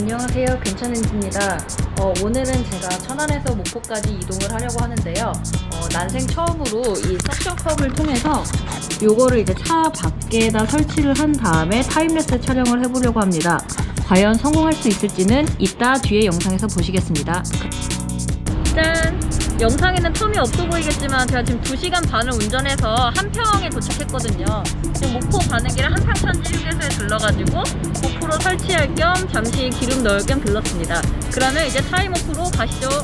안녕하세요. 괜찮은지입니다. 어, 오늘은 제가 천안에서 목포까지 이동을 하려고 하는데요. 어, 난생 처음으로 이 석션컵을 통해서 요거를 이제 차 밖에다 설치를 한 다음에 타임랩스 촬영을 해보려고 합니다. 과연 성공할 수 있을지는 이따 뒤에 영상에서 보시겠습니다. 짠! 영상에는 텀이 없어 보이겠지만 제가 지금 2시간 반을 운전해서 한평에 도착했거든요. 지금 목포 가는 길에 한평천 지 휴게소에 들러가지고 고프로 설치할 겸 잠시 기름 넣을 겸 들렀습니다. 그러면 이제 타임오프로 가시죠.